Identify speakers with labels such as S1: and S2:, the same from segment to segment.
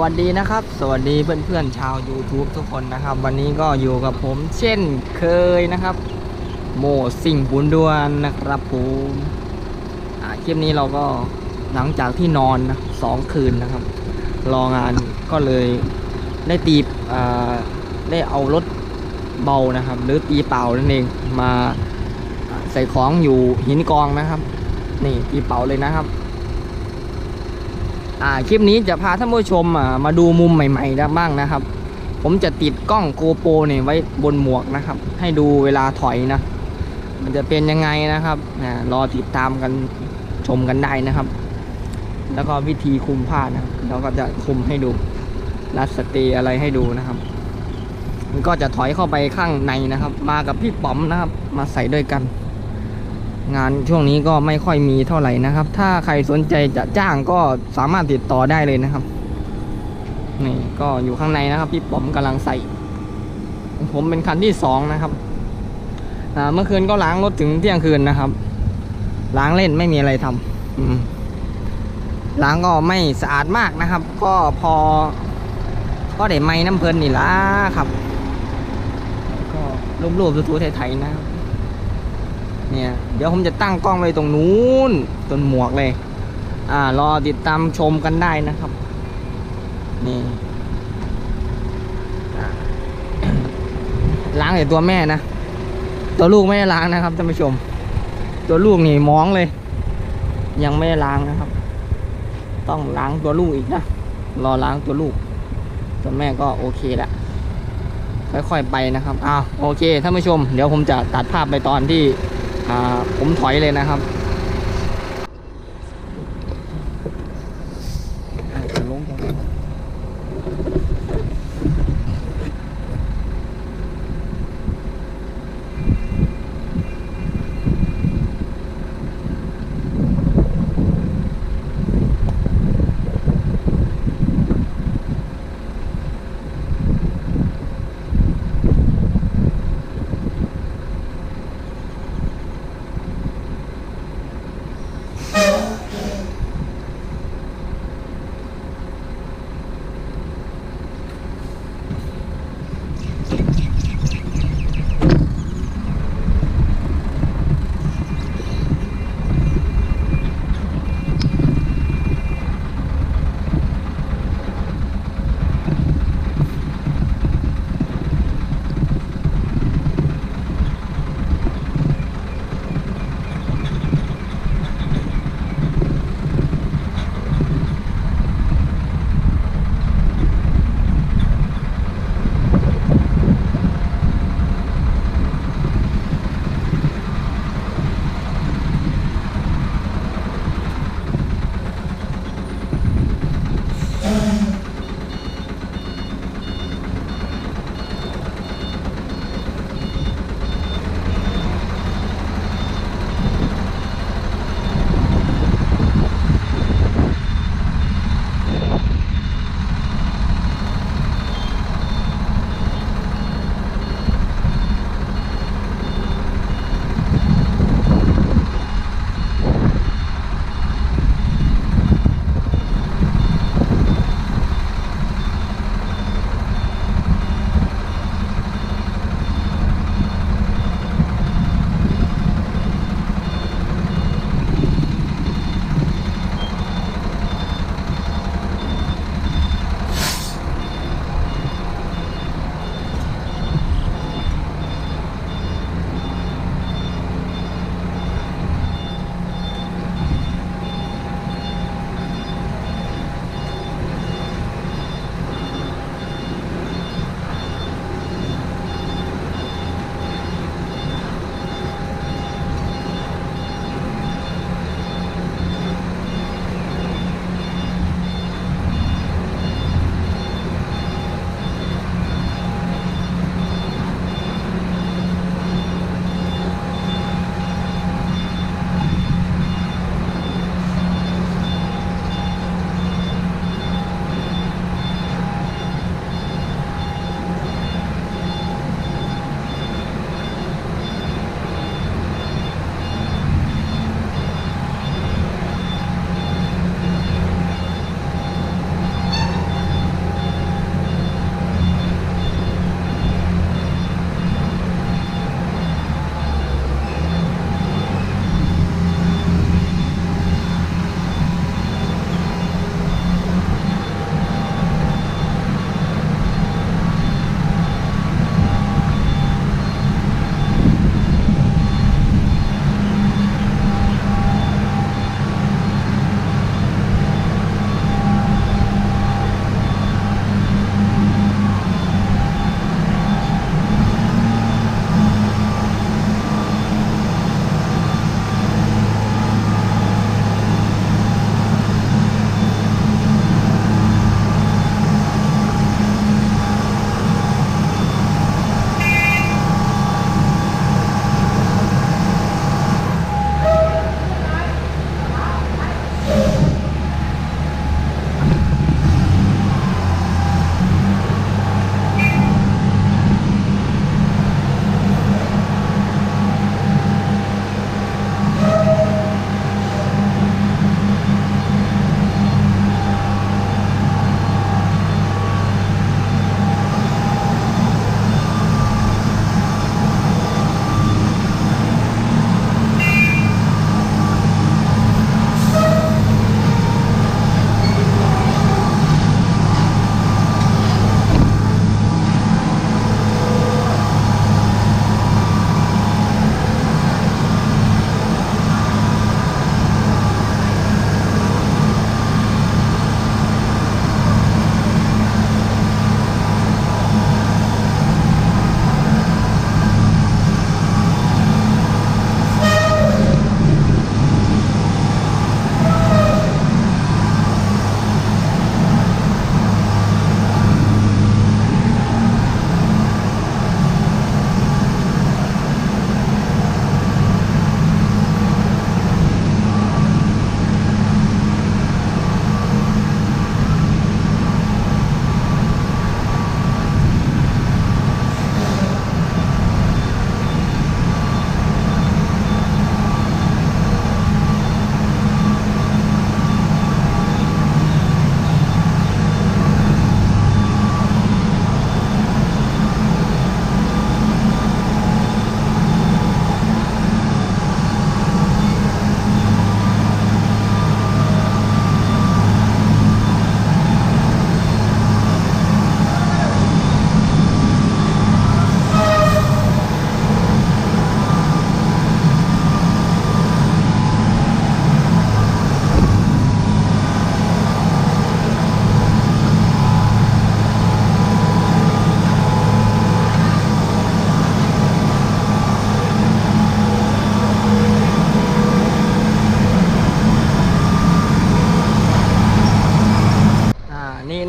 S1: วัสดีนะครับ สวัสดีเพื่อนๆชาว YouTube ทุกคนนะครับ วันนี้ก็อยู่กับผมเช่นเคยนะครับ โมสิ่งบุญดวนนะครับผมอาคลิปนี้เราก็หลังจากที่นอนนะสองคืนนะครับ รองานก็เลยได้ตีอ่าได้เอารถเบานะครับ หรือตีเป่านั่นเองมาใส่ของอยู่หินกองนะครับ นี่ตีเป่าเลยนะครับ อ่าคลิปนี้จะพาท่านผู้ชมอ่ามาดูมุมใหม่ๆได้บ้างนะครับ ผมจะติดกล้องโกโปรเนี่ยไว้บนหมวกนะครับ ให้ดูเวลาถอยนะ มันจะเป็นยังไงนะครับรอติดตามกันชมกันได้นะครับ แล้วก็วิธีคุมผ้านะครับเราก็จะคุมให้ดูรัดสเตย์อะไรให้ดูนะครับ มันก็จะถอยเข้าไปข้างในนะครับ มากับพี่ป๋อมนะครับ มาใส่ด้วยกัน งานช่วงนี้ก็ไม่ค่อยมีเท่าไหร่นะครับ ถ้าใครสนใจจะจ้างก็สามารถติดต่อได้เลยนะครับนี่ก็อยู่ข้างในนะครับพี่ป๋อมกำลังใส่ ผมเป็นคันที่สองนะครับเมื่อคืนก็ล้างรถถึงเที่ยงคืนนะครับ ล้างเล่นไม่มีอะไรทำอืล้างก็ไม่สะอาดมากนะครับ ก็พอ ก็ได้ไม้น้ำเพลินนี่ละครับ ก็รูปๆทูๆไทยๆนะครับ เนี่ย เดี๋ยวผมจะตั้งกล้องไว้ตรงนู้นต้นหมวกเลย อ่ารอติดตามชมกันได้นะครับ นี่ล้างแต่ตัวแม่นะ ตัวลูกไม่ได้ล้างนะครับท่านผู้ชม ตัวลูกนี่มองเลย ยังไม่ได้ล้างนะครับ ต้องล้างตัวลูกอีกนะ รอล้างตัวลูก ตัวแม่ก็โอเคละค่อยๆไปนะครับอ้าวโอเคท่านผู้ชม เดี๋ยวผมจะตัดภาพไปตอนที่ ผมถอยเลยนะครับ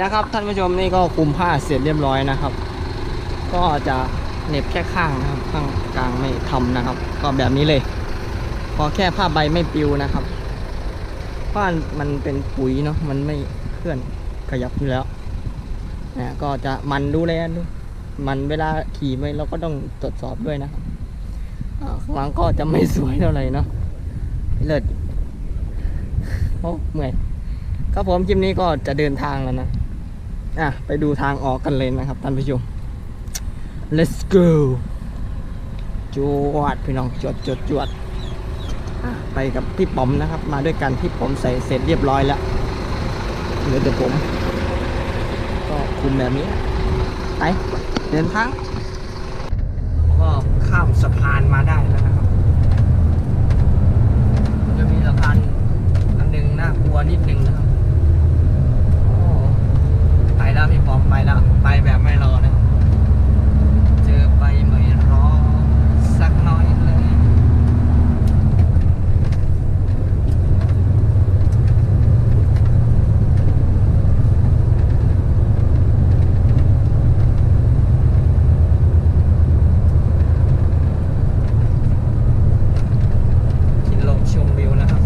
S1: นะครับ ท่านผู้ชมนี่ก็คลุมผ้าเสร็จเรียบร้อยนะครับ ก็จะเน็บแค่ข้างนะครับข้างกลางไม่ทำนะครับ ก็แบบนี้เลยพอแค่ผ้าใบไม่ปิวนะครับผ้ามันเป็นปุ๋ยเนาะมันไม่เคลื่อนขยับอยู่แล้วนะก็จะมันดูแลดูมันเวลาขี่ไปเราก็ต้องตรวจสอบด้วยนะครับข้างหลังก็จะไม่สวยเท่าไหร่เนาะเลิศโอ้เมื่อยครับผมคลิปนี้ก็จะเดินทางแล้วนะ อะ ไปดูทางออกกันเลยนะครับท่านผู้ชม let's go จวดพี่น้องจวดจวดจวดไปกับพี่ป๋อมนะครับ มาด้วยกันพี่ป๋อมใส่เสร็จเรียบร้อยแล้วเหลือแต่ผม ก็คุมแบบนี้ ไป เดินทางก็ข้ามสะพานมาได้แล้วนะครับ จะมีสะพานหนึ่งน่ากลัวนิดนึงนะครับโอ้ไปแล้วพี่ป๋อมไปแล้ว ไปแบบไม่รอนะครับ เจอไปไม่รอสักน้อยเลย กินลมชมวิวนะครับ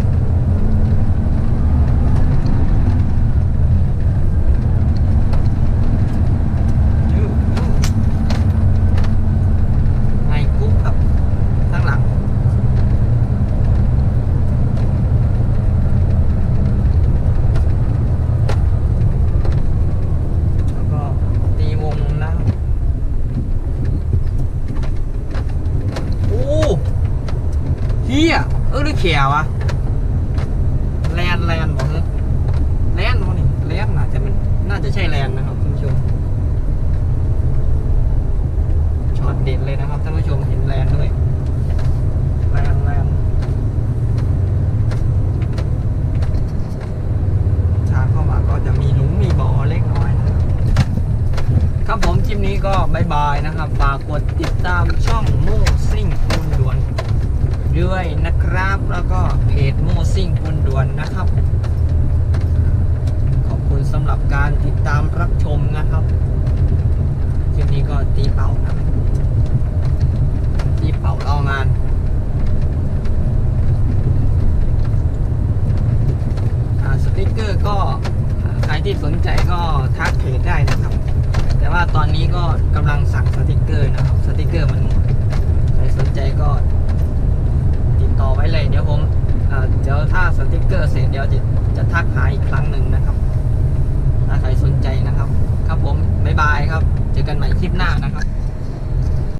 S1: ยูยูไงกุ๊กครับข้างหลัง แล้วก็ตีวงนะโอ้เฮียเออหรือเขียวะแลนแลนบอกเลยแลนวะนี่แลนน่าจะมันน่าจะใช่แลนนะครับคุณผู้ชม ด้วยนะครับ แล้วก็เพจโมซิ่งปุนด่วนนะครับ ขอบคุณสำหรับการติดตามรับชมนะครับคลิปนี้ก็ตีเป่าครับตีเป่าเล่างานสติกเกอร์ก็ใครที่สนใจก็ทักเพจได้นะครับ แต่ว่าตอนนี้ก็กำลังสั่งสติกเกอร์นะครับ สติกเกอร์มันหมด ใครสนใจก็ ต่อไว้เลย เดี๋ยวผมเดี๋ยวถ้าสติกเกอร์เสร็จเดี๋ยวจะจะทักหาอีกครั้งหนึ่งนะครับ ถ้าใครสนใจนะครับ ครับผม บ๊ายบายครับ เจอกันใหม่คลิปหน้านะครับ